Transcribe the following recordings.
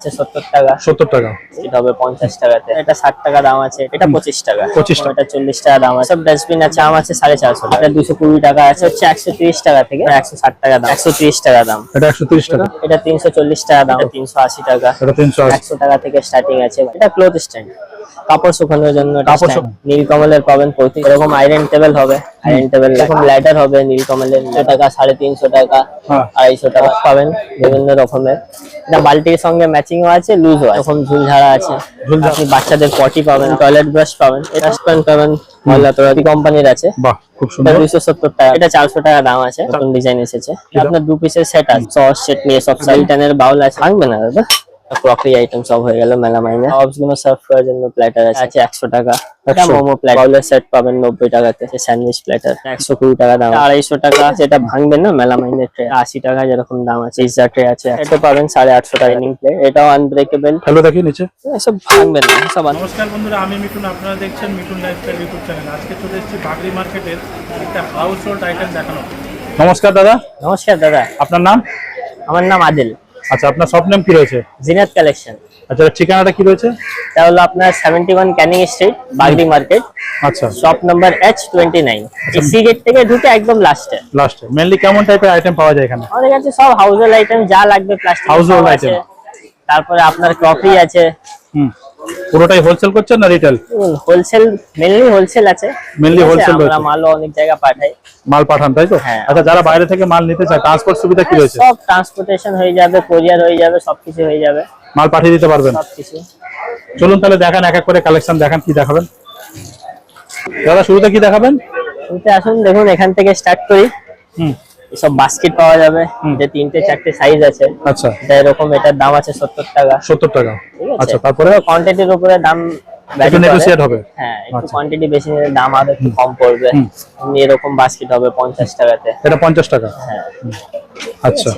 আছে সত্তর টাকা। সত্তর টাকা। এটা হবে পঞ্চাশ টাকাতে। এটা ষাট টাকা দাম আছে এটা পঁচিশ টাকা। 25 টাকা। এটা চল্লিশ টাকা দাম আছে। সব ডাস্টবিন আছে আম আছে সাড়ে চারশো টাকা। এটা দুশো কুড়ি টাকা আছে হচ্ছে একশো তিরিশ টাকা থেকে একশো ষাট টাকা দাম। একশো তিরিশ টাকা দাম। এটা একশো তিরিশ টাকা। এটা তিনশো চল্লিশ টাকা দাম। তিনশো আশি টাকা। এটা তিনশো একশো টাকা থেকে স্টার্টিং আছে। এটা ক্লোথ স্ট্যান্ড কাপড় শুকানোর জন্য কাপড়। শুকানো। নীলকমলের পাবেন প্রতি এরকম আয়রন টেবিল হবে। আয়রন টেবিল এরকম ল্যাডার হবে নীলকমলের। দুশো টাকা সাড়ে তিনশো টাকা হ্যাঁ। আড়াইশো টাকা পাবেন বিভিন্ন রকমের। এটা বালতির সঙ্গে ম্যাচিংও আছে লুজও আছে। এরকম ঝুলঝাড়া আছে। আপনি বাচ্চাদের পটি পাবেন টয়লেট ব্রাশ পাবেন। এটা স্প্যান পাবেন ময়লা তোরাতি কোম্পানির আছে। বাহ খুব সুন্দর। দুইশো সত্তর টাকা। এটা চারশো টাকা দাম আছে নতুন ডিজাইন এসেছে। আপনার দু পিসের সেট আছে। সস সেট নিয়ে সব সাইলটানের বাউল আছে। ভাঙবে না দাদা? ক্রকারি আইটেম সব হয়ে গেল মেলামাইনে। অবসগুলো সার্ভ করার জন্য প্ল্যাটার আছে। আছে একশো টাকা। এটা মোমো বাউলের সেট পাবেন নব্বই টাকাতে। স্যান্ডউইচ প্ল্যাটার একশো কুড়ি টাকা দাম। আড়াইশো টাকা যেটা ভাঙবে না মেলামাইনের ট্রে আশি টাকা যেরকম দাম আছে। পিৎজা ট্রে আছে এটা পাবেন সাড়ে আটশো টাকা। নিং প্লেট এটাও আনব্রেকেবল হ্যালো দেখি নিচে। এসব ভাঙবে না সব নমস্কার বন্ধুরা আমি মিঠুন। আপনারা দেখছেন মিঠুন লাইফস্টাইল ইউটিউব চ্যানেল আজকে চলে এসেছি বাগরি মার্কেটের একটা হাউস হোল্ড আইটেম দেখানো নমস্কার দাদা। নমস্কার দাদা। আপনার নাম? আমার নাম আদিল। আচ্ছা আপনার সব নাম কি রয়েছে? জিনাত কালেকশন। আচ্ছা ঠিকানাটা কি রয়েছে? তাহলে হলো আপনার seventy one canning street Bagri market. আচ্ছা। Shop number H twenty nine এই সি গেট থেকে ঢুকে একদম লাস্টে লাস্টে মেইনলি কেমন টাইপের আইটেম পাওয়া যায় এখানে? আমাদের কাছে সব হাউজহোল্ড আইটেম যা লাগবে প্লাস্টিক হাউজহোল্ড আইটেম তারপরে আপনার কফি আছে। হুম। পুরোটাই হোলসেল করছেন না রিটেল হোলসেল মেনলি হোলসেল আছে। Mainly হোলসেল আমরা। মালও অনেক জায়গা পাঠাই। মাল পাঠান তাই তো? হ্যাঁ। আচ্ছা যারা বাইরে থেকে মাল নিতে চায় ট্রান্সপোর্ট সুবিধা কি রয়েছে? সব ট্রান্সপোর্টেশন হয়ে যাবে কোরিয়ার হয়ে যাবে সবকিছু হয়ে যাবে। মাল পাঠিয়ে দিতে পারবেন? সবকিছু। চলুন তাহলে দেখান এক এক করে কালেকশন দেখান কি দেখাবেন? দাদা শুরুতে কি দেখাবেন? শুরুতে আসুন দেখুন এখান থেকে স্টার্ট করি। হুম। সব বাস্কেট পাওয়া যাবে যে তিনটে চারটে সাইজ আছে। আচ্ছা। এরকম এটার দাম আছে সত্তর টাকা। সত্তর টাকা। আচ্ছা তারপরে? কোয়ান্টিটির উপরে দাম হবে। হ্যাঁ একটু আচ্ছা। কোয়ান্টিটি বেশি নিলে দাম আরও একটু কম পড়বে। এরকম বাস্কেট হবে পঞ্চাশ টাকাতে। এটা পঞ্চাশ টাকা? হ্যাঁ। আচ্ছা।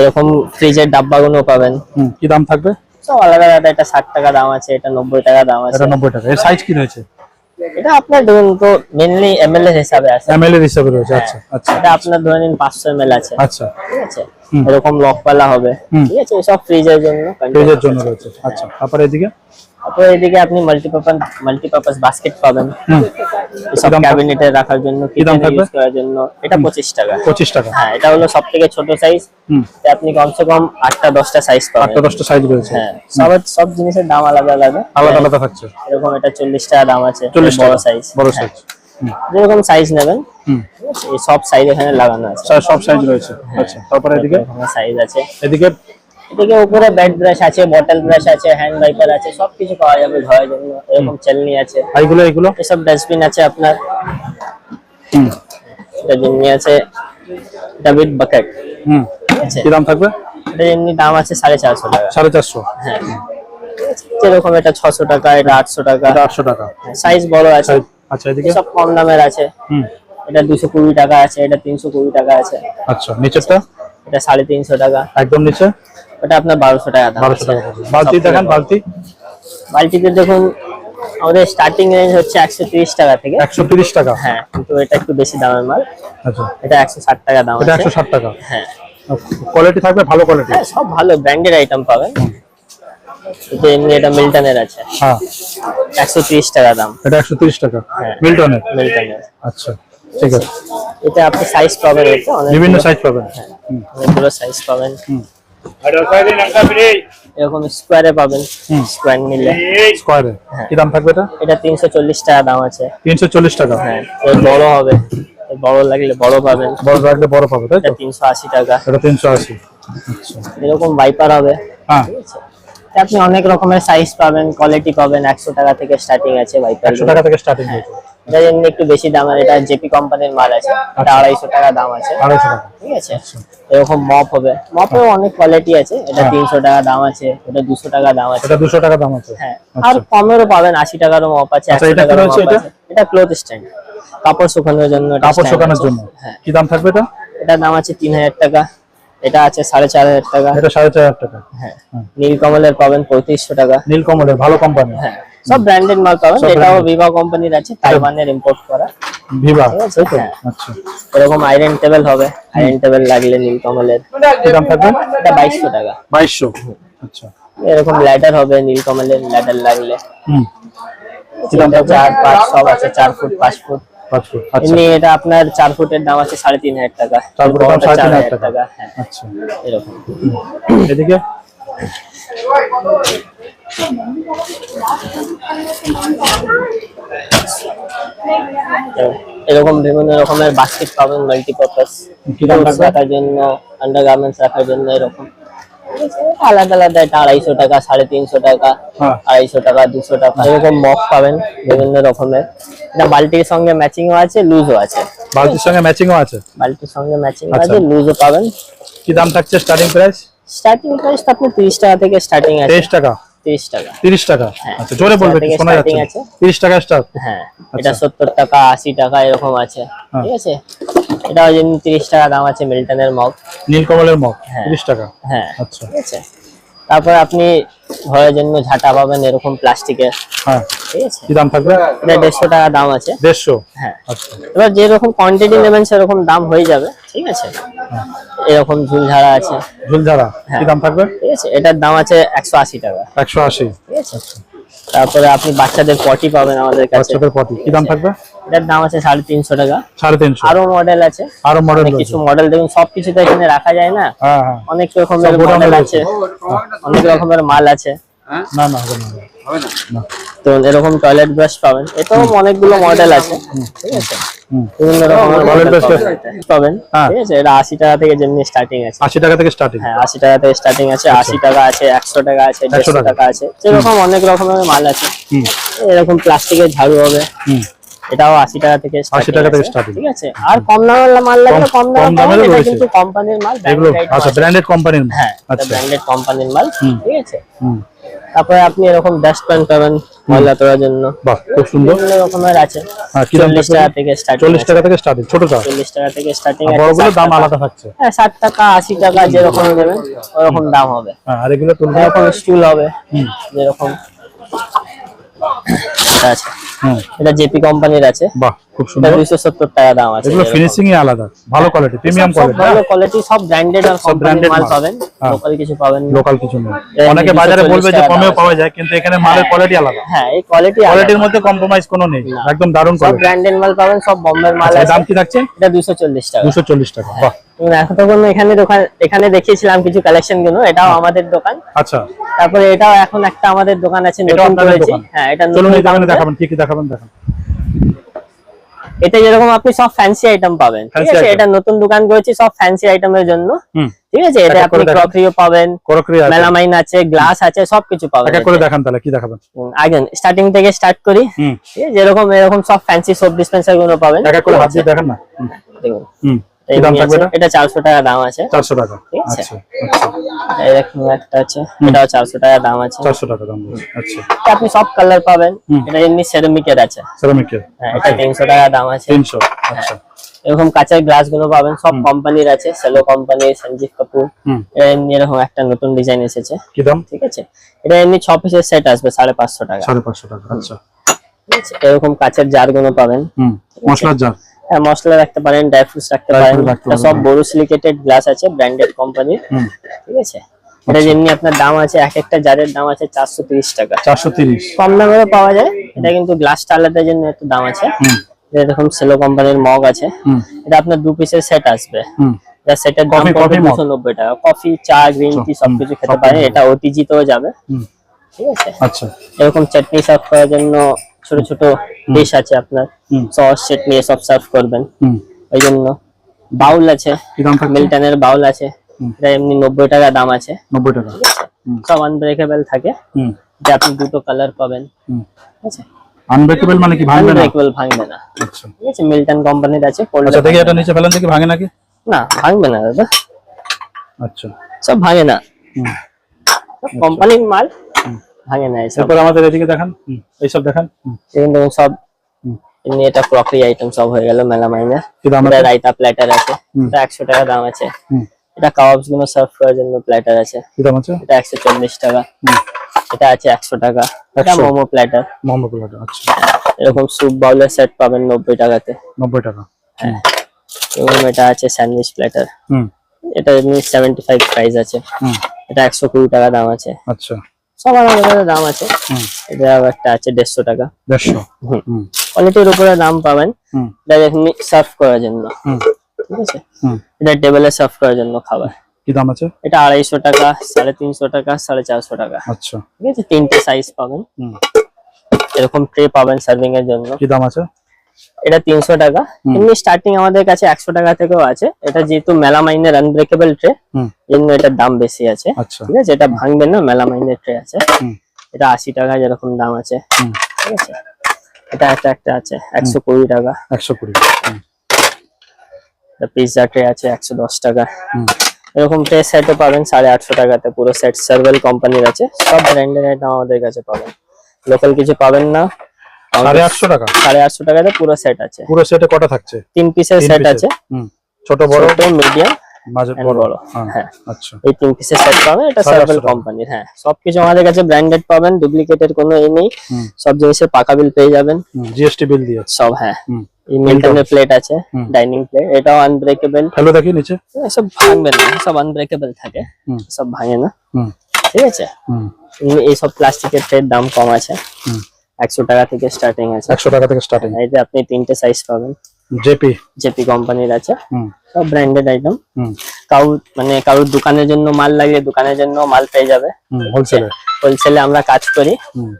এরকম ফ্রিজের ডাব্বাগুলো পাবেন। কি দাম থাকবে? সব আলাদা আলাদা এটা ষাট টাকা দাম আছে এটা নব্বই টাকা দাম আছে। এটা নব্বই টাকা। এর সাইজ কি রয়েছে? এটা আপনার ধরুন তো মেনলি এমএলএ এর হিসাবে আছে। এমএলএ এর হিসাবে রয়েছে আচ্ছা আচ্ছা। এটা আপনার ধরে নিন পাঁচশো এমএল আছে। আচ্ছা। ঠিক আছে। এরকম লকপালা হবে। ঠিক আছে? এসব ফ্রিজের জন্য ফ্রিজের জন্য রয়েছে। আচ্ছা তারপর এদিকে? তারপর এদিকে আপনি মাল্টিপারপাস মাল্টিপারপাস বাস্কেট পাবেন। সব ক্যাবিনেটে রাখার জন্য কি দাম থাকবে? ইউজ করার জন্য। এটা পঁচিশ টাকা। পঁচিশ টাকা। হ্যাঁ এটা হলো সব থেকে ছোট সাইজ হুম। আপনি কমসে কম আটটা দশটা সাইজ পাবেন। আটটা দশটা সাইজ রয়েছে। হ্যাঁ সব সব জিনিসের দাম আলাদা আলাদা। আলাদা আলাদা থাকছে। এরকম এটা চল্লিশ টাকা দাম আছে বড় সাইজ বড় সাইজ যেরকম সাইজ নেবেন সব সাইজ এখানে লাগানো আছে। সব সাইজ রয়েছে। আচ্ছা তারপরে এদিকে? সাইজ আছে। এদিকে এদিকে উপরে ব্যাট ব্রাশ আছে বটল ব্রাশ আছে হ্যান্ড ওয়াইপার আছে সবকিছু পাওয়া যাবে ধোয়ার জন্য এরকম চালনি আছে। এইগুলো এইগুলো? এসব ডাস্টবিন আছে আপনার। এটা যেমনি আছে এটা উইথ বাকেট হুম। কি দাম থাকবে? এটা যেমনি দাম আছে সাড়ে চারশো টাকা। সাড়ে চারশো। হ্যাঁ। যেরকম এটা ছশো টাকা এটা আটশো টাকা। আটশো টাকা। সাইজ বড় আছে। আচ্ছা এদিকে? সব কম দামের আছে। হুম। এটা দুশো কুড়ি টাকা আছে এটা তিনশো কুড়ি টাকা আছে। আচ্ছা নিচেরটা? এটা সাড়ে তিনশো টাকা। একদম নিচে? ওটা আপনার বারোশো টাকা দাম। বারোশো টাকা বালতি দেখান বালতি। বালতিতে দেখুন আমাদের স্টার্টিং রেঞ্জ হচ্ছে একশো তিরিশ টাকা থেকে। একশো টাকা। হ্যাঁ কিন্তু এটা একটু বেশি দামের মাল। আচ্ছা। এটা একশো ষাট টাকা দাম এটা একশো টাকা। হ্যাঁ। কোয়ালিটি থাকবে ভালো কোয়ালিটি হ্যাঁ সব ভালো ব্র্যান্ডেড আইটেম পাবেন। এটা এমনি এটা মিল্টনের আছে। হ্যাঁ। একশো টাকা দাম। এটা একশো টাকা। হ্যাঁ। মিল্টনের মিল্টনের আচ্ছা ঠিক আছে। এটা আপনি সাইজ পাবেন এটা বিভিন্ন সাইজ পাবেন। হুম। অনেকগুলো সাইজ পাবেন। হুম। এরকম স্কোয়ারে পাবেন স্কোয়ার নিলে। স্কোয়ারে কি দাম থাকবে এটা? এটা তিনশো চল্লিশ টাকা দাম আছে। তিনশো চল্লিশ টাকা? হ্যাঁ এর বড় হবে। বড় লাগলে বড় পাবেন। বড় বড় পাবে তাই তো? টাকা। এটা আচ্ছা। এরকম বাইপার হবে। হ্যাঁ। আছে? আপনি অনেক রকমের সাইজ পাবেন কোয়ালিটি পাবেন। একশো টাকা থেকে স্টার্টিং আছে টাকা থেকে স্টার্টিং হয়েছে এটা এমনি একটু বেশি দামের এটা জেপি কোম্পানির মাল আছে। এটা আড়াইশো টাকা দাম আছে। আড়াইশো টাকা। ঠিক আছে? এরকম মপ হবে। মপেও অনেক কোয়ালিটি আছে। এটা হ্যাঁ। তিনশো টাকা দাম আছে এটা দুশো টাকা দাম আছে। এটা দুশো টাকা দাম আছে। হ্যাঁ। আচ্ছা। আর কমেরও পাবেন আশি টাকারও মপ আছে আচ্ছা, একশো এটা টাকারও মপ এটা? আছে। এটা ক্লোথ স্ট্যান্ড কাপড় শুকানোর জন্য এটা কাপড় শুকানোর জন্য। হ্যাঁ। কি দাম থাকবে এটা? এটার দাম আছে তিন হাজার টাকা। এটা আছে সাড়ে চার হাজার টাকা। এটা সাড়ে চার হাজার টাকা। হ্যাঁ। হুম। নীলকমলের পাবেন পঁয়ত্রিশশো টাকা। নীলকমলের ভালো কোম্পানি। হ্যাঁ। সব ব্র্যান্ডেড মাল পাবেন এটাও ভিভা কোম্পানির আছে তাইওয়ানের ইম্পোর্ট করা। ভিভা তাই তো হ্যাঁ। আচ্ছা। এরকম আয়রন টেবিল হবে আয়রন টেবিল লাগলে নীলকমলের দাম থাকবে? এটা বাইশশো টাকা। বাইশশো? আচ্ছা। এরকম ল্যাডার হবে নীলকমলের ল্যাডার লাগলে। হুম। চার পাঁচ সব আছে চার ফুট পাঁচ ফুট। পাঁচ ফুট আচ্ছা। এমনি এটা আপনার চার ফুটের দাম আছে সাড়ে তিন হাজার টাকা। চার ফুটের দাম সাড়ে তিন হাজার হাজার টাকা। টাকা আচ্ছা। এরকম। এদিকে? এরকম বিভিন্ন রকমের বাস্কেট পাবেন মাল্টিপারপাস রাখার জন্য আন্ডার গার্মেন্টস রাখার জন্য এরকম। আলাদা আলাদা এটা আড়াইশো টাকা সাড়ে তিনশো টাকা হ্যাঁ। আড়াইশো টাকা দুশো টাকা এরকম মগ পাবেন বিভিন্ন রকমের। এটা বালতির সঙ্গে ম্যাচিংও আছে লুজও আছে। বালতির সঙ্গে ম্যাচিংও আছে? বালতির সঙ্গে ম্যাচিং আচ্ছা। আছে লুজও পাবেন। কি দাম থাকছে স্টার্টিং প্রাইস স্টার্টিং প্রাইস আপনি তিরিশ টাকা থেকে স্টার্টিং আছে। তেইশ টাকা? তিরিশ টাকা। তিরিশ টাকা? হ্যাঁ। আচ্ছা জোরে বলবে শোনা যাচ্ছে starting না। আছে। তিরিশ টাকা স্টার্ট হ্যাঁ আচ্ছা। এটা সত্তর টাকা আশি টাকা এরকম আছে। হ্যাঁ। ঠিক আছে? এটাও যেমনি তিরিশ টাকা দাম আছে মিল্টনের মগ। নীলকমলের মগ হ্যাঁ। তিরিশ টাকা? হ্যাঁ। আচ্ছা। ঠিক আছে? তারপর আপনি ঘরের জন্য ঝাঁটা পাবেন এরকম প্লাস্টিকের। হ্যাঁ। ঠিক আছে? কি দাম থাকবে? এটা দেড়শো টাকা দাম আছে। দেড়শো? হ্যাঁ। আচ্ছা। এবার যেরকম কোয়ান্টিটি নেবেন সেরকম দাম হয়ে যাবে। ঠিক আছে? এরকম ঝুলঝাড়া আছে। ঝুলঝাড়া? কি হ্যাঁ। দাম থাকবে? ঠিক আছে এটার দাম আছে একশো আশি টাকা। একশো আশি। ঠিক আছে? তারপরে আপনি বাচ্চাদের পটি পাবেন আমাদের কাছে। বাচ্চাদের পটি। কি দাম থাকবে? এটার দাম আছে সাড়ে তিনশো টাকা। সাড়ে তিনশো। আরও মডেল আছে। আরও মডেল কিছু মডেল দেখুন সবকিছু তো এখানে রাখা যায় না। হ্যাঁ হ্যাঁ। অনেক রকমের মডেল আছে। অনেক রকমের মাল আছে। না না হবে না। না? তো এরকম টয়লেট ব্রাশ পাবেন। এটাও অনেকগুলো মডেল আছে। ঠিক আছে? পাবেন। হ্যাঁ। ঠিক আছে এটা আশি টাকা থেকে যেমনি স্টার্টিং আছে। আশি টাকা থেকে স্টার্টিং হ্যাঁ আশি টাকা থেকে স্টার্টিং আছে আশি টাকা আছে একশো টাকা আছে দেড়শো টাকা। আছে। যেরকম অনেক রকমের মাল আছে। এরকম প্লাস্টিকের ঝাড়ু হবে। হুম। এটাও আশি টাকা থেকে 80 টাকা থেকে starting। ঠিক আছে। আর কম দামের মাল লাগলে কম- কম দামে কম দামেরও পাবেন, এটা কিন্তু কোম্পানির মাল আচ্ছা ব্র্যান্ডেড কোম্পানির হ্যাঁ আচ্ছা। ব্র্যান্ডেড কোম্পানির মাল। ঠিক আছে। হুম। তারপরে আপনি এরকম ডাস্টবিন পাবেন ময়লা তোলার জন্য। বাহ খুব সুন্দর। বিভিন্ন রকমের আছে। চল্লিশ টাকা থেকে স্টার্টিং চল্লিশ টাকা থেকে স্টার্টিং ছোটটা চল্লিশ টাকা থেকে স্টার্টিং বড়গুলো দাম আলাদা থাকছে? হ্যাঁ ষাট টাকা আশি টাকা যেরকম নেবেন ওরকম দাম হবে। হ্যাঁ আর এগুলো এরকম স্টুল হবে যেরকম। আচ্ছা এটা জেপি কোম্পানির আছে। বাহ খুব সুন্দর। দুইশো সত্তর টাকা দাম আছে। এগুলো ফিনিশিং ই আলাদা। ভালো কোয়ালিটি প্রিমিয়াম কোয়ালিটি ভালো কোয়ালিটি সব ব্র্যান্ডেড আর সব কোম্পানির মাল মাল। পাবেন। হ্যাঁ। লোকাল কিছু পাবেন লোকাল কিছু নেই। অনেকে বাজারে বলবে যে কমেও পাওয়া যায় কিন্তু এখানে মালের কোয়ালিটি আলাদা। হ্যাঁ এই কোয়ালিটি কোয়ালিটির মধ্যে কম্প্রোমাইজ কোনো নেই। একদম দারুণ সব ব্র্যান্ডেড মাল পাবেন সব বোম্বের মাল আছে। দাম কি থাকছে? এটা দুশো চল্লিশ টাকা। দুশো চল্লিশ টাকা বাহ। এবং এখানে দোকান এখানে দেখিয়েছিলাম কিছু কালেকশনগুলো এটাও আমাদের দোকান। আচ্ছা। তারপরে এটাও এখন একটা আমাদের দোকান আছে নতুন করেছি। হ্যাঁ এটা নতুন counter। দেখাবেন কি কি দেখাবেন দেখান। এটা যেরকম আপনি সব ফ্যান্সি আইটেম পাবেন ঠিক আছে? এটা নতুন দোকান করেছি সব ফ্যান্সি আইটেমের জন্য ঠিক আছে? এটা আপনি। ক্রকারিও পাবেন মেলামাইন আছে। গ্লাস আছে সবকিছু পাবেন এক করে দেখান তাহলে কি দেখাবেন? হুম, আগে স্টার্টিং থেকে স্টার্ট করি হুম। ঠিক আছে? যেরকম এরকম সব ফ্যান্সি সোপ ডিসপেন্সারগুলো পাবেন। এক করে হাত দিয়ে? দেখান না। হুম, দেখুন। এটা? টাকা দাম আছে। টাকা। ঠিক আছে। আচ্ছা আচ্ছা। এরকম একটা আছে এটাও চারশো টাকা দাম আছে। চারশো টাকা দাম আচ্ছা। আপনি সব কালার পাবেন। এটা এমনি সেরামিকের আছে। সেরামিকের হ্যাঁ এটা তিনশো টাকা দাম আছে। তিনশো আচ্ছা। এরকম কাঁচের গ্লাসগুলো পাবেন সব কোম্পানির আছে সেলো কোম্পানি সঞ্জীব কাপুর এমনি এরকম একটা নতুন ডিজাইন এসেছে। কি দাম? ঠিক আছে? এটা এমনি ছ পিসের সেট আসবে সাড়ে পাঁচশো টাকা। সাড়ে পাঁচশো টাকা আচ্ছা। ঠিক আছে? এরকম কাঁচের জারগুলো পাবেন। মশলার জার হ্যাঁ মশলা রাখতে পারেন ড্রাই ফ্রুটস রাখতে পারেন। সব। বোরোসিলিকেটেড গ্লাস আছে ব্র্যান্ডেড কোম্পানির ঠিক আছে? এটা যেমনি আপনার দাম আছে এক একটা জারের দাম আছে চারশো টাকা। চারশো কম পাওয়া যায় এটা কিন্তু গ্লাসটা আলাদার জন্য একটু দাম আছে। এরকম সেলো কোম্পানির মগ আছে। এটা আপনার দু পিসের সেট আসবে। এটা সেটের দাম পড়বে দুশো নব্বই টাকা। কফি চা গ্রিন টি সবকিছু খেতে সব পারেন। এটা যাবে। ঠিক আছে? আচ্ছা। এরকম চাটনি সার্ভ করার জন্য ছোট ছোট ডিশ আছে আপনার। সস চাটনি সব সার্ভ করবেন। ওই জন্য বাউল আছে। মিল্টনের বাউল আছে। এটা এমনি নব্বই টাকা দাম আছে। নব্বই টাকা। সব আনব্রেকেবল থাকে। যে আপনি দুটো কালার পাবেন। আনব্রেকেবল মানে কি ভাঙবে না? আনব্রেকেবল ভাঙবে না। আচ্ছা। ঠিক আছে? মিল্টন কোম্পানির আছে আচ্ছা দেখি এটা নিচে ফেলেন দেখি ভাঙে নাকি? না। না ভাঙবে না দাদা। আচ্ছা। সব ভাঙে না। কোম্পানির মাল। ভাঙে না এরপর আমাদের এদিকে দেখান। এইসব দেখান। এখানে সব এমনি এটা ক্রকারি আইটেম সব হয়ে গেল মেলামাইনের কি দাম এটা রায়তা প্ল্যাটার আছে। এটা একশো টাকা দাম আছে। এটা কাবাবসগুলো সার্ভ করার জন্য প্ল্যাটার আছে। এটা একশো চল্লিশ টাকা। এটা আছে একশো টাকা। এটা মোমো প্ল্যাটার মোহাম্মদ প্লাটা আচ্ছা। এরকম স্যুপ বাউলের সেট পাবেন নব্বই টাকাতে। নব্বই টাকা। হুম। এবং এটা আছে স্যান্ডউইচ প্ল্যাটার হুম। এটা এমনি সেভেন্টি ফাইভ প্রাইস আছে। হুম। এটা একশো কুড়ি টাকা দাম আছে। আচ্ছা। সব আলাদা দাম আছে। এটা একটা আছে দেড়শো টাকা। দেড়শো? কোয়ালিটির উপরে দাম পাবেন। এটা এমনি সার্ভ করার জন্য। ঠিক আছে? এটা টেবিলে সার্ভ করার জন্য খাবার। কি দাম আছে? এটা আড়াইশো টাকা সাড়ে তিনশো টাকা সাড়ে চারশো টাকা। আচ্ছা। ঠিক আছে? তিনটে সাইজ পাবেন। এরকম ট্রে পাবেন সার্ভিং এর জন্য। কি দাম আছে? এটা তিনশো টাকা। এমনি স্টার্টিং আমাদের কাছে একশো টাকা থেকেও আছে। এটা যেহেতু মেলা মেলামাইনের আনব্রেকেবল ট্রে জন্য এটার দাম বেশি আছে। আচ্ছা। ঠিক আছে? এটা ভাঙবে না মেলা মেলামাইনের ট্রে আছে এটা আশি টাকা যেরকম দাম আছে। ঠিক আছে? এটা একটা একটা আছে একশো কুড়ি টাকা। একশো কুড়ি পিৎজা ট্রে আছে একশো দশ টাকা। এরকম ট্রে সেটও পাবেন সাড়ে আটশো টাকাতে। পুরো সেট সার্ভেল কোম্পানির আছে। সব ব্র্যান্ডের আইটেম আমাদের কাছে পাবেন। লোকাল কিছু পাবেন না। সাড়ে আটশো টাকা? সাড়ে আটশো টাকাতে পুরো সেট আছে। পুরো সেটে কটা থাকছে? তিন পিসের সেট আছে। হুম। ছোট বড়? মিডিয়াম বড়। হ্যাঁ। আচ্ছা এই তিন পিসের সেট পাবেন। এটা সার্ভেল কোম্পানির হ্যাঁ। সবকিছু আমাদের কাছে ব্র্যান্ডেড পাবেন ডুপ্লিকেটের কোনো এ নেই। সব জিনিসের পাকা বিল পেয়ে যাবেন। জিএসটি বিল দিয়ে সব হ্যাঁ। মিল্টনের প্লেট আছে ডাইনিং প্লেট এটাও আনব্রেকেবল ফেলো দেখি নিচে। সব ভাঙবে না। সব আনব্রেকেবল থাকে। সব ভাঙে না। ঠিক আছে? এইসব প্লাস্টিকের দাম কম আছে। হুম একশো টাকা থেকে স্টার্টিং আছে। একশো টাকা থেকে স্টার্টিং এতে আপনি তিনটে সাইজ পাবেন। জেপি জেপি কোম্পানির আছে। হুম। সব ব্র্যান্ডেড আইটেম হুম। কারুর মানে কারুর দোকানের জন্য মাল লাগলে দোকানের জন্য মাল পেয়ে যাবে। হোলসেলে হোলসেলে আমরা কাজ করি।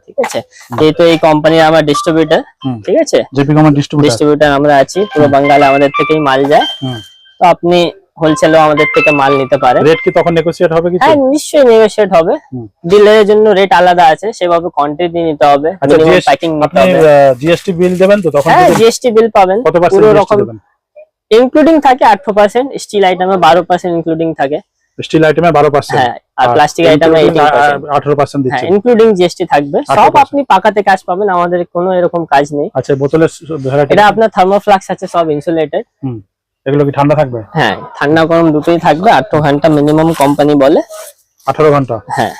ঠিক আছে? যেহেতু এই কোম্পানির আমার ডিস্ট্রিবিউটার ঠিক আছে? জেপি কমার ডিস্ট্রিবিউটার ডিস্ট্রিবিউটার আমরা আছি। পুরো বাঙ্গালে আমাদের থেকেই মাল যায়। তো আপনি হোলসেলও আমাদের থেকে মাল নিতে পারে। রেট কি তখন নেগোসিয়েট হবে কিছু? হ্যাঁ নিশ্চয়ই নেগোশিয়েট হবে। ডিলারের জন্য রেট আলাদা আছে সেভাবে কোয়ান্টিটি নিতে হবে আচ্ছা মিনিমাম প্যাকিং নিতে হবে। জিএসটি বিল দেবেন তো তখন হ্যাঁ জিএসটি বিল পাবেন কত পার্সেন্ট পুরো রকম। ইনক্লুডিং থাকে আঠারো পার্সেন্ট স্টিল আইটেমে বারো পার্সেন্ট ইনক্লুডিং থাকে। স্টিল আইটেমে বারো পার্সেন্ট হ্যাঁ আর প্লাস্টিক আইটেমে এইটিন পার্সেন্ট আঠারো পার্সেন্ট হ্যাঁ দিচ্ছে ইনক্লুডিং জিএসটি থাকবে সব আপনি পাকাতে কাজ পাবেন আমাদের কোনো এরকম কাজ নেই। আচ্ছা বোতলের ভ্যারাইটি এটা আপনার থার্মোফ্লাক্স আছে সব ইনসুলেটেড হুম। এগুলো কি ঠান্ডা থাকবে? হ্যাঁ ঠান্ডা গরম দুটোই থাকবে আট ঘণ্টা মিনিমাম কোম্পানি বলে। আঠারো ঘণ্টা? হ্যাঁ।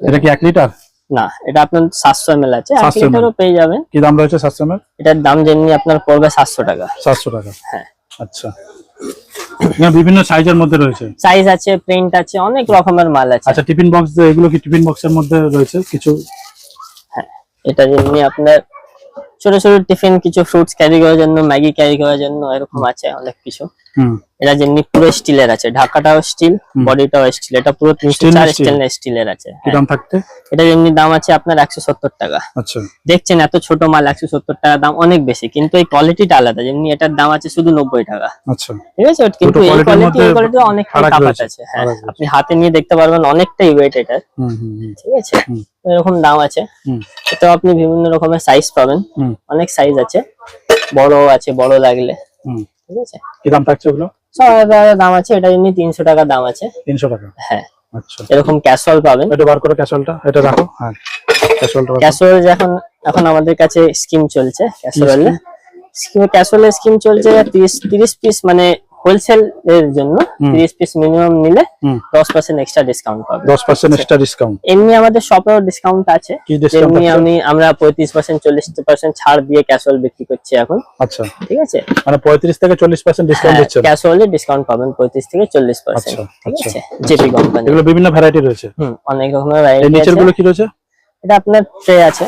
এটা কি এক লিটার? না এটা আপনার সাতশো এম আছে। এক 700 ml লিটারও পেয়ে যাবেন। কি দাম রয়েছে সাতশো এম এটার দাম যেমনি আপনার পড়বে সাতশো টাকা। সাতশো টাকা। হ্যাঁ। আচ্ছা। এখানে বিভিন্ন সাইজের মধ্যে রয়েছে। সাইজ আছে প্রিন্ট আছে অনেক রকমের মাল আছে। আচ্ছা টিফিন বক্স এগুলো কি টিফিন বক্সের মধ্যে রয়েছে কিছু? হ্যাঁ এটা যেমনি আপনার ছোট ছোট টিফিন কিছু ফ্রুটস ক্যারি করার জন্য ম্যাগি ক্যারি করার জন্য এরকম আছে অনেক কিছু। হুম। এটা যেমনি পুরো স্টিলের আছে ঢাকাটাও স্টিল বডিটাও স্টিল এটা পুরো তিনশো Stainless চার স্টেনলেস স্টিলের আছে হ্যাঁ। দাম থাকতে? এটা যেমনি দাম আছে আপনার একশো সত্তর টাকা। আচ্ছা। দেখছেন এত ছোট মাল একশো সত্তর টাকা দাম অনেক বেশি কিন্তু এই কোয়ালিটিটা আলাদা যেমনি এটার দাম আছে শুধু নব্বই টাকা। আচ্ছা। ঠিক আছে কিন্তু এই কোয়ালিটি এই কোয়ালিটি ফারাক আছে হ্যাঁ। আপনি হাতে নিয়ে দেখতে পারবেন অনেকটাই ওয়েট এটার। হুম হুম হুম। ঠিক আছে? এরকম দাম আছে। এটাও আপনি বিভিন্ন রকমের সাইজ পাবেন। অনেক সাইজ আছে। বড় আছে বড় লাগলে। হুম। ঠিক আছে? কি দাম থাকছে ওগুলো? সব আলাদা আলাদা দাম আছে এটা এমনি তিনশো টাকা দাম আছে। তিনশো টাকা? হ্যাঁ। আচ্ছা। এরকম পাবেন। এটা বার করো এটা রাখো? হ্যাঁ। এখন এখন আমাদের কাছে স্কিম চলছে ক্যাসোলে স্কিমে চলছে পিস মানে হোলসেল এর জন্য হুম। তিরিশ পিস মিনিমাম নিলে হুম। দশ পার্সেন্ট এক্সট্রা ডিসকাউন্ট পাবে। দশ পার্সেন্ট এক্সট্রা ডিসকাউন্ট এমনি আমাদের শপেও ডিসকাউন্ট আছে। ডিসকাউন্ট আমি আমরা পঁয়ত্রিশ পার্সেন্ট চল্লিশ পার্সেন্ট ছাড় দিয়ে ক্যাসোল বিক্রি করছি এখন। আচ্ছা। ঠিক আছে? মানে পঁয়ত্রিশ থেকে চল্লিশ পার্সেন্ট ডিসকাউন্ট দিচ্ছেন? ক্যাসোলে ডিসকাউন্ট পাবেন পঁয়ত্রিশ থেকে চল্লিশ পার্সেন্ট আচ্ছা, ঠিক আচ্ছা। আছে? জেপি কোম্পানি এগুলো বিভিন্ন ভ্যারাইটি রয়েছে? হুম অনেক রকমের ভ্যারাইটি নিচের আছে। গুলো কি রয়েছে? এটা আপনার ট্রে আছে।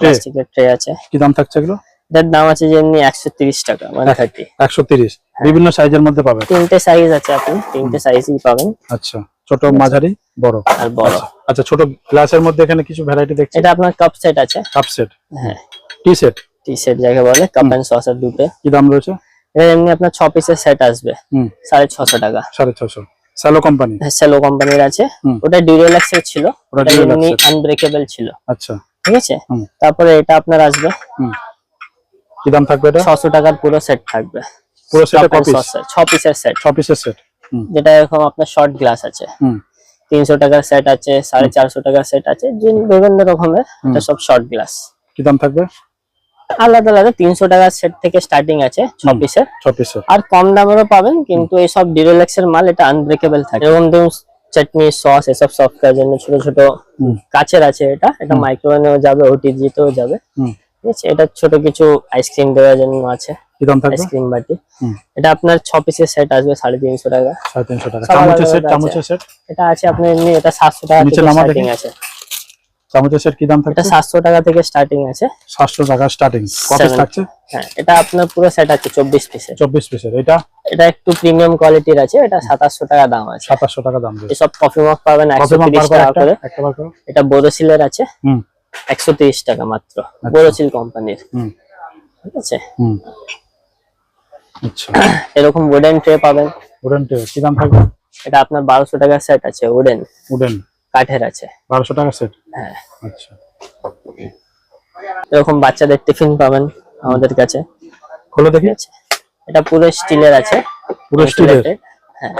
প্লাস্টিকের ট্রে আছে। কি দাম থাকছে এগুলো? এটার দাম আছে যেমনি একশো তিরিশ টাকা ওয়ান থার্টি একশো তিরিশ। হ্যাঁ। বিভিন্ন সাইজের মধ্যে পাবেন? তিনটে সাইজ আছে আপনি তিনটে সাইজই পাবেন। আচ্ছা ছোট মাঝারি বড়? আর বড়। আচ্ছা ছোট গ্লাসের মধ্যে এখানে কিছু ভ্যারাইটি দেখছি? এটা আপনার কাপ সেট আছে। কাপ সেট হ্যাঁ। টি সেট টি সেট যাকে বলে কাপ এন্ড সসের দুটো। কি দাম রয়েছে? এটা এমনি আপনার ছ পিসের সেট আসবে। হুম। সাড়ে ছশো টাকা। সাড়ে ছশো। স্যালো কোম্পানি সেলো কোম্পানির আছে। ওটা ডিউরেলাক্স এর ছিল। ওটা এমনি আনব্রেকেবল ছিল। আচ্ছা। ঠিক আছে। তারপরে এটা আপনার আসবে। হুম। কি দাম থাকবে এটা? ছশো টাকার পুরো সেট থাকবে। পুরো সেটে কপিস saucer, ছ পিসের সেট ছ পিসের সেট যেটা এরকম আপনার শর্ট গ্লাস আছে। তিনশো টাকার সেট আছে সাড়ে চারশো টাকার সেট আছে বিভিন্ন রকমের এটা সব শর্ট গ্লাস কি দাম থাকবে? আলাদা আলাদা তিনশো টাকার সেট থেকে স্টার্টিং আছে ছ। পিসের আর কম দামেরও পাবেন কিন্তু এইসব ডিরেলেক্স এর মাল এটা আনব্রেকেবল থাকে। এরকম ধরুন চাটনি সস এসব সফট জন্য ছোট ছোট কাচের আছে এটা। এটা মাইক্রোওয়েভেও যাবে ওটিজিতেও যাবে। ঠিক আছে? এটা ছোট কিছু আইসক্রিম দেওয়ার জন্য আছে। আইসক্রিম বাটি। এটা আপনার ছ পিসের সেট আসবে সাড়ে তিনশো টাকা। সাড়ে তিনশো টাকা। চামচের সেট চামচের সেট এটা আছে আপনার এমনি এটা সাতশো টাকা নিচে নামা স্টার্টিং আছে। চামচের সেট কি দাম এটা থাকছে সাতশো টাকা থেকে স্টার্টিং আছে। টাকা স্টার্টিং কত থাকছে? হ্যাঁ এটা আপনার পুরো সেট আছে পিসের পিসের এটা? এটা একটু প্রিমিয়াম কোয়ালিটির আছে এটা টাকা দাম আছে। টাকা দাম এসব কফি মগ পাবেন কত একশো বার তিরিশ বার টাকা করে। একটা বার করো। এটা বোরোসিলের আছে। হুম। একশো তিরিশ টাকা মাত্র বোরোসিল কোম্পানির ঠিক আছে? আচ্ছা। এরকম উডেন ট্রে পাবেন। উডেন কি দাম থাকবে? এটা আপনার বারোশো টাকার সেট আছে উডেন উডেন কাঠের আছে। বারোশো টাকা সেট হ্যাঁ। আচ্ছা। এরকম বাচ্চাদের টিফিন পাবেন আমাদের কাছে। খোলো দেখি। এটা পুরো স্টিলের আছে। পুরো স্টিলের হ্যাঁ।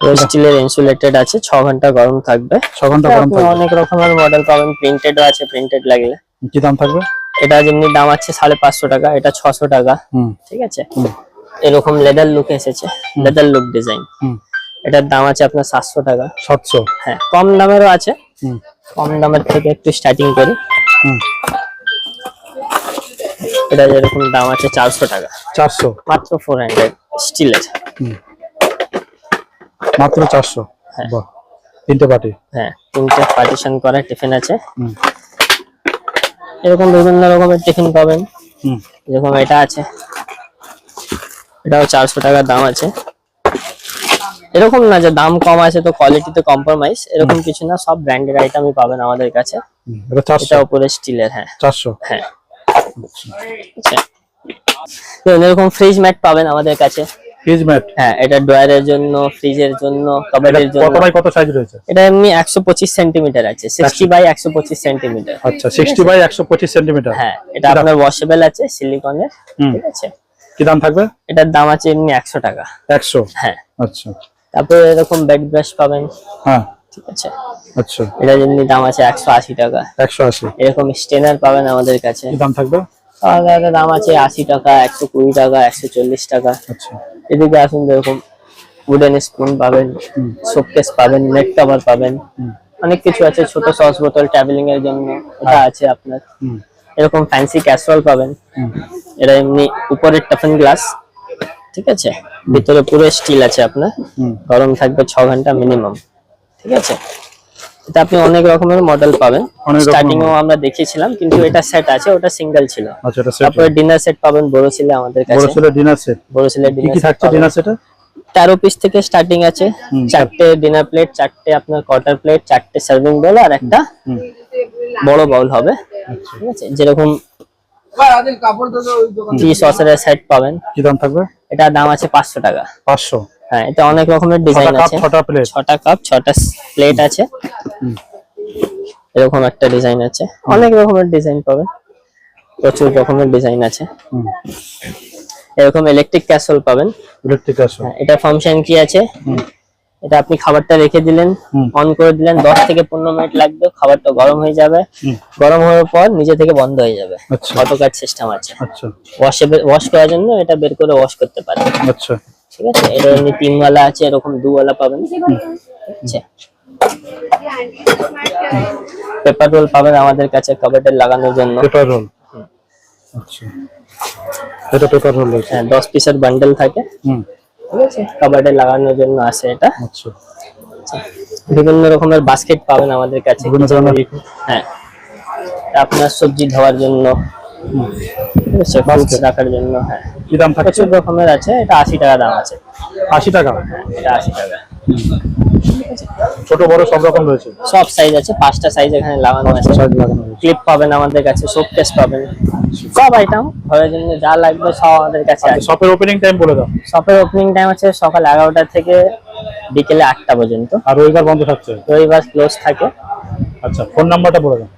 স্টিলের ইনসুলেটেড আছে ছ ঘণ্টা গরম থাকবে। ছ ঘণ্টা গরম থাকবে। অনেক রকমের মডেল পাবেন প্রিন্টেডও আছে প্রিন্টেড লাগলে। কি দাম থাকবে? এটা যেমনি দাম আছে সাড়ে পাঁচশো টাকা এটা ছশো টাকা। হুম। ঠিক আছে? এরকম লেদার লুক এসেছে লেদার লুক ডিজাইন হুম। এটার দাম আছে আপনার সাতশো টাকা। সাতশো? হ্যাঁ কম দামেরও আছে। কম দামের থেকে একটু স্টার্টিং করি। এটা যেরকম দাম আছে চারশো টাকা। চারশো? মাত্র ফোর হান্ড্রেড স্টিলের হুম। মাত্র চারশো। হ্যাঁ। বাহ। তিনটে বাটি হ্যাঁ তিনটে পার্টিশন করা টিফিন আছে। এরকম বিভিন্ন রকমের টিফিন পাবেন। হুম। যেরকম এটা আছে। এটাও চারশো টাকার দাম আছে। এরকম না যে দাম কম আছে তো কোয়ালিটিতে কম্প্রোমাইজ এরকম কিছু না সব ব্র্যান্ডেড আইটেমই পাবেন আমাদের কাছে। এটা উপরে স্টিলের হ্যাঁ। চারশো। হ্যাঁ। আচ্ছা। দেখুন, এরকম ফ্রিজ ম্যাট পাবেন আমাদের কাছে। Fridge mat? হ্যাঁ এটা ড্রয়ারের জন্য ফ্রিজের জন্য কাবারের জন্য। কত বাই কত সাইজ রয়েছে? এটা এমনি একশো পঁচিশ সেন্টিমিটার আছে সিক্সটি বাই একশো পঁচিশ সেন্টিমিটার। আচ্ছা সিক্সটি বাই একশো পঁচিশ সেন্টিমিটার। হ্যাঁ এটা আপনার ওয়াশেবল আছে সিলিকনের ঠিক আছে? কি দাম থাকবে? এটার দাম আছে এমনি একশো টাকা। একশো? হ্যাঁ। আচ্ছা। তারপরে এরকম বেড ব্রাশ পাবেন। হ্যাঁ। ঠিক আছে? আচ্ছা। এটা যেমনি দাম আছে একশো আশি টাকা। একশো আশি। এরকম স্টেনার পাবেন আমাদের কাছে। কি দাম থাকবে? দাম আছে আশি টাকা একশো কুড়ি টাকা একশো চল্লিশ টাকা। আচ্ছা। এদিকে আসুন যেরকম উডেন স্পুন পাবেন শোকেস পাবেন নেট কভার পাবেন। অনেক কিছু আছে ছোট সস বোতল ট্রাভেলিং এর জন্য এটা আছে আপনার। এরকম ফ্যান্সি ক্যাসরল পাবেন। এটা এমনি উপরে টাফেন গ্লাস ঠিক আছে? ভিতরে পুরো স্টিল আছে আপনার। গরম থাকবে ছ ঘণ্টা মিনিমাম ঠিক আছে? এটা আপনি অনেক রকমের মডেল পাবেন। স্টার্টিং এও আমরা দেখিয়েছিলাম কিন্তু এটা সেট আছে ওটা সিঙ্গেল ছিল। আচ্ছা এটা সেট তারপরে ডিনার সেট পাবেন বড় ছিলে আমাদের কাছে। ছেলে ডিনার সেট বড় ছেলের কি কি ডিনার থাকছে ডিনার সেটে তেরো পিস থেকে স্টার্টিং আছে। চারটে ডিনার প্লেট চারটে আপনার কোয়ার্টার প্লেট চারটে সার্ভিং বোল আর একটা বড় বাউল হবে। আচ্ছা। ঠিক আছে? যেরকম টি সসের সেট পাবেন। কি দাম থাকবে? এটা দাম আছে পাঁচশো টাকা। পাঁচশো? হ্যাঁ এটা অনেক রকমের ডিজাইন আছে। ছটা প্লেট ছটা কাপ ছটা প্লেট আছে। এরকম একটা ডিজাইন আছে। অনেক রকমের ডিজাইন পাবেন প্রচুর রকমের ডিজাইন আছে। এরকম ইলেকট্রিক ক্যাসল পাবেন। ইলেকট্রিক হ্যাঁ, এটা ফাংশন কি আছে? এটা আপনি খাবারটা রেখে দিলেন অন করে দিলেন দশ থেকে পনেরো মিনিট লাগবে খাবারটা গরম হয়ে যাবে। গরম হওয়ার পর নিজে থেকে বন্ধ হয়ে যাবে। আচ্ছা। অটোকাট সিস্টেম আছে। আচ্ছা। ওয়াশে ওয়াশ করার জন্য এটা বের করে ওয়াশ করতে পারেন। আচ্ছা। ঠিক আছে? এটা এমনি তিনওয়ালা আছে এরকম দুওয়ালা পাবেন। আছে পেপার রোল পাবেন আমাদের কাছে কাবার্ডে লাগানোর জন্য। পেপার রোল আচ্ছা। এটা পেপার রোল হ্যাঁ দশ পিসের বান্ডেল থাকে। হুম। ঠিক আছে? কাবার্ডে লাগানোর জন্য আছে এটা। আচ্ছা। বিভিন্ন রকমের বাস্কেট পাবেন আমাদের কাছে। হ্যাঁ। আপনার সবজি ধোয়ার জন্য। ঠিক আছে fruits রাখার জন্য হ্যাঁ। কি দাম থাকছে? প্রচুর রকমের আছে এটা আশি টাকা দাম আছে। আশি টাকা? এটা আশি টাকা। ছোট বড় সব রকম রয়েছে? সব সাইজ আছে পাঁচটা সাইজ এখানে লাগানো আছে। ক্লিপ পাবেন আমাদের কাছে পাবেন। সব আইটেম ঘরের জন্য যা লাগবে সব আমাদের কাছে আছে। শপের ওপেনিং টাইম বলে দাও। শপের ওপেনিং টাইম আছে সকাল এগারোটা থেকে বিকেলে আটটা পর্যন্ত। আর রবিবার বন্ধ থাকছে? রবিবার ক্লোজ থাকে। আচ্ছা ফোন নাম্বারটা বলে দাও।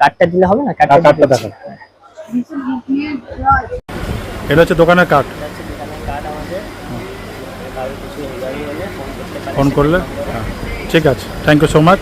কার্ডটা দিলে হবে না? কাটটা কার্ডটা দেখো এটা হচ্ছে দোকানের কার্ড ফোন করলে? হ্যাঁ। ঠিক আছে। Thank you so much